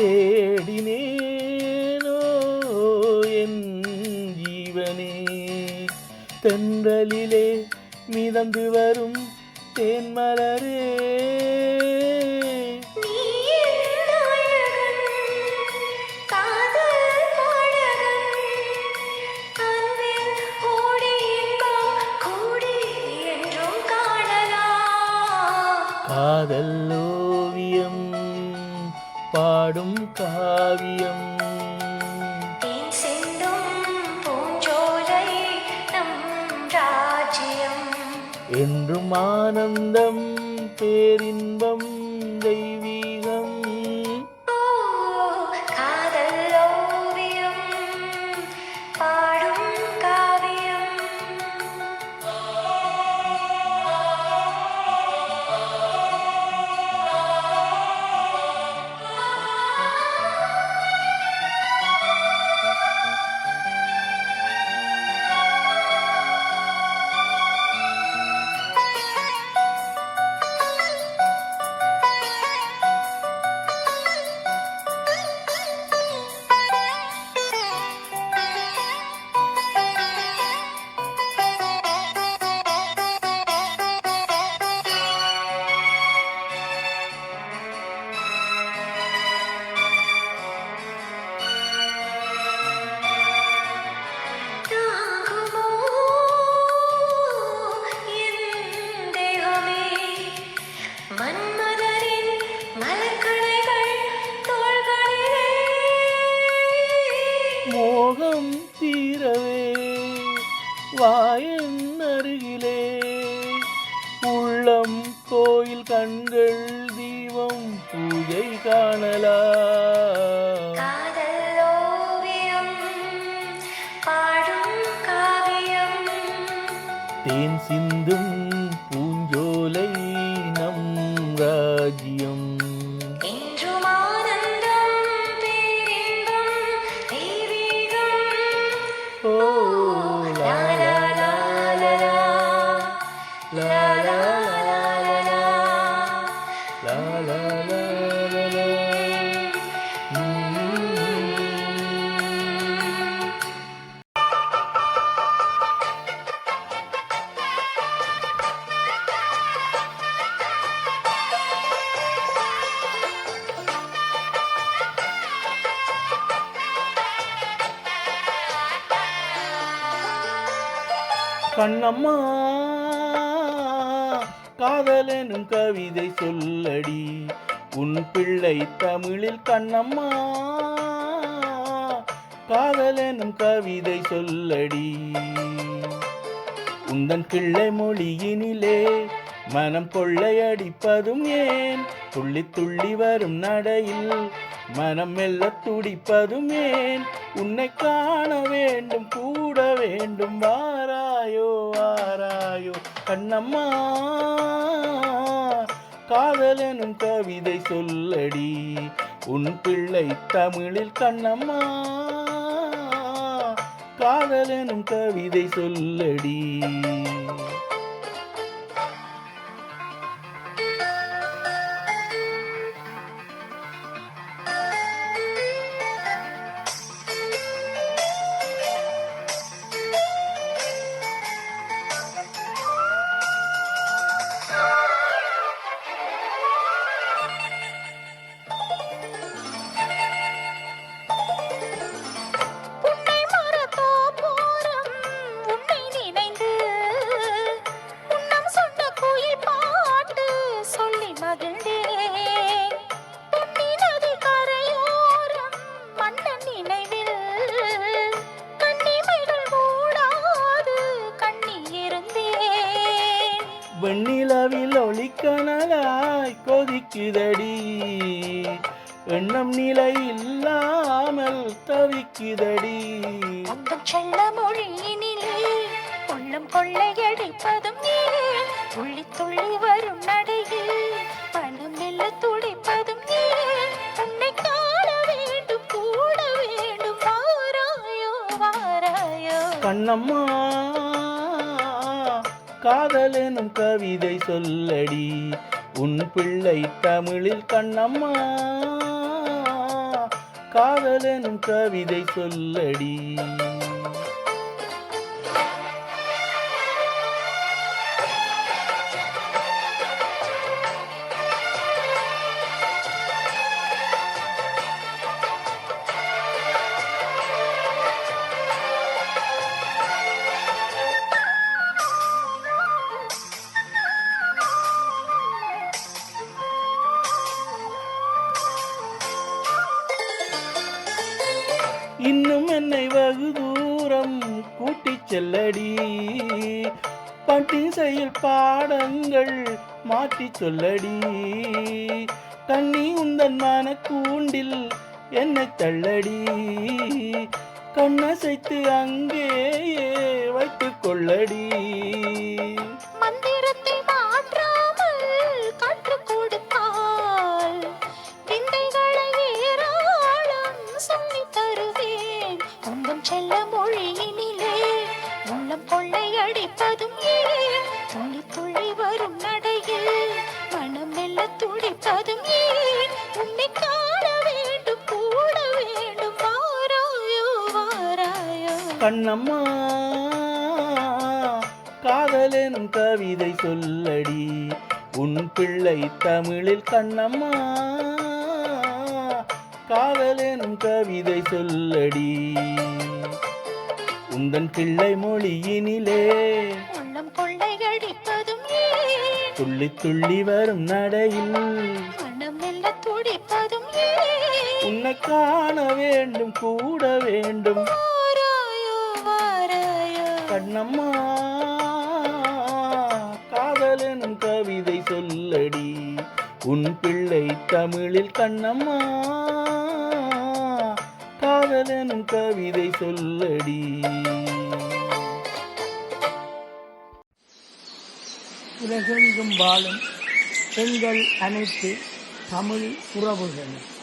தேடினேனோ என் ஜீவனே. தென்றலிலே மிதந்து வரும் தேன்மலரே. காதல் பாடும் காவியம். என்றும் ஆனந்தம் பேரின்பம் தெய்வீகம். மோகம் தீரவே. வாயன் அருகிலே. உள்ளம் கோயில் கண்கள் தீபம் பூஜை காவியம். தேன் சிந்தும் கண்ணம்மா. காதலெனும் கவிதை சொல்லடி. உன் பிள்ளை தமிழில் கண்ணம்மா. காதலெனும் கவிதை சொல்லடி. உந்தன் கிள்ளை மொழியினிலே மனம் கொள்ளையடிப்பதும் ஏன்? துள்ளி துள்ளி வரும் நடையில் மனம் மெல்ல துடிப்பதும் உன்னை காண வேண்டும் கூட வேண்டும். வாராயோ வாராயோ கண்ணம்மா காதலனும் கவிதை சொல்லடி. உன் பிள்ளை தமிழில் கண்ணம்மா காதலனும் கவிதை சொல்லடி. வெண்ணிலவில் ஒளிக்கணலாய் கொதிக்குதடி. எண்ணம் நிலை இல்லாமல் தவிக்குதடி. உந்தன் செல்ல மொழியினிலே உள்ளம் கொள்ளையடிப்பதும் நீ துள்ளி துள்ளி வரும் நடையில் மனம் மெல்ல துடிப்பதும் நீ உன்னை காண வேண்டும் கூட வேண்டும் வாராயோ வாராயோ கண்ணம்மா காதலெனும் கவிதை சொல்லடி. உன் பிள்ளை தமிழில் கண்ணம்மா. காதலெனும் கவிதை சொல்லடி. இன்னும் என்னை வெகு தூரம் கூட்டி செல்லடி. பட்டிசையில் பாடங்கள் மாற்றி சொல்லடி. கண்ணி உந்தன் மனக்கூண்டில் என்னை தள்ளடி. கண்ணசைத்து அங்கேயே வைத்து கொள்ளடி. கண்ணம்மா காதலெனும் கவிதை சொல்லடி. உன் பிள்ளை தமிழில் கண்ணம்மா காதலெனும் கவிதை சொல்லடி. உந்தன் பிள்ளை மொழியினிலே உள்ளம் கொள்ளையடிப்பதும் துள்ளி துள்ளி வரும் நடையில் துடிப்பதும் உன்னை காண வேண்டும் கூட வேண்டும். கண்ணம்மா காதலெனும் கவிதை சொல்லடி. உன் பிள்ளை தமிழில் கண்ணம்மா காதலெனும் கவிதை சொல்லடி. உலகெங்கும் வாழும் எங்கள் அனைத்து தமிழ் உறவுகளும்.